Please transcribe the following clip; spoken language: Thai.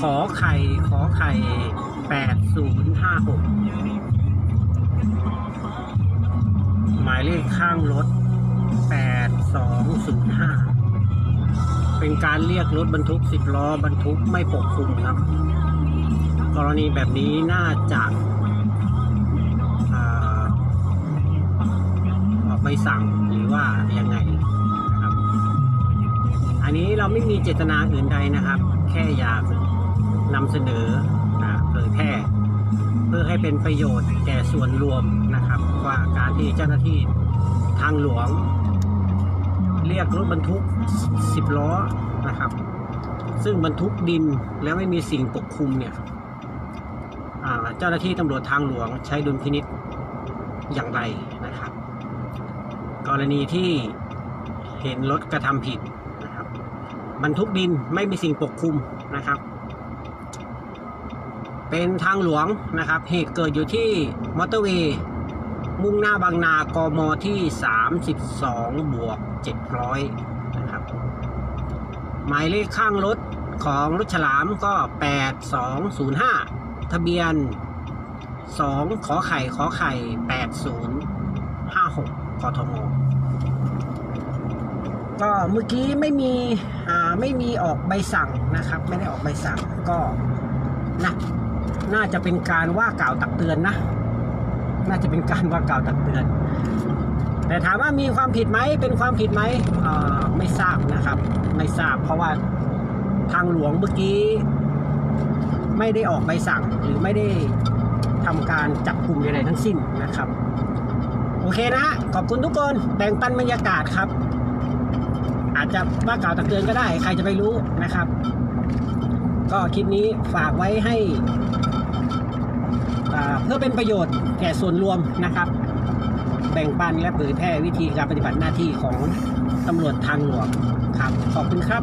ขอไข่ขอไข่แปดศูนย์ห้าหกหมายเลขข้างรถแปดสองศูนย์ห้าเป็นการเรียกรถบรรทุกสิบล้อบรรทุกไม่ปกคลุมครับ กรณีแบบนี้น่าจะอ่าออกใบสั่งหรือว่ายังไงนะครับ อันนี้เราไม่มีเจตนาอื่นใดนะครับ แค่อยาก นำเสนอนะเผยแพร่เพื่อให้เป็นประโยชน์แก่ส่วนรวมนะครับ ว่าการที่เจ้าหน้าที่ทางหลวง เรียกรถบรรทุก 10 ล้อนะครับ ซึ่งบรรทุกดินแล้วไม่มีสิ่งปกคลุมเนี่ยเจ้าหน้าที่ตำรวจทางหลวงใช้ดุลพินิษอย่างไรนะครับ กรณีที่เห็นรถกระทำผิดนะครับบรรทุกดินไม่มีสิ่งปกคลุมนะครับ เป็นทางหลวงนะครับ เหตุเกิดอยู่ที่มอเตอร์เวย์มุ่งหน้าบางนากมที่ 32 บวก 700 นะครับ หมายเลขข้างรถของรถฉลามก็ 8205 ทะเบียน 2 ขอไข่ขอไข่ 8056กทมก็เมื่อกี้ไม่มีอ่าไม่มีออกใบสั่งนะครับ ไม่ได้ออกใบสั่งก็นะ น่าจะเป็นการว่ากล่าวตักเตือนนะ น่าจะเป็นการว่ากล่าวตักเตือน แต่ถามว่ามีความผิดไหมเป็นความผิดไหมอ่าไม่ทราบนะครับ ไม่ทราบ เพราะว่าทางหลวงเมื่อกี้ ไม่ได้ออกใบสั่งหรือไม่ได้ทำการจับกลุ่มใดๆทั้งสิ้นนะครับ โอเคนะฮะขอบคุณทุกคนแบ่งปันบรรยากาศครับ อาจจะว่ากล่าวตักเตือนก็ได้ ใครจะไปรู้นะครับ ก็คลิปนี้ฝากไว้ให้ เพื่อเป็นประโยชน์แก่ส่วนรวมนะครับ แบ่งปันและเผยแพร่วิธีการปฏิบัติหน้าที่ของตำรวจทางหลวงครับ ขอบคุณครับ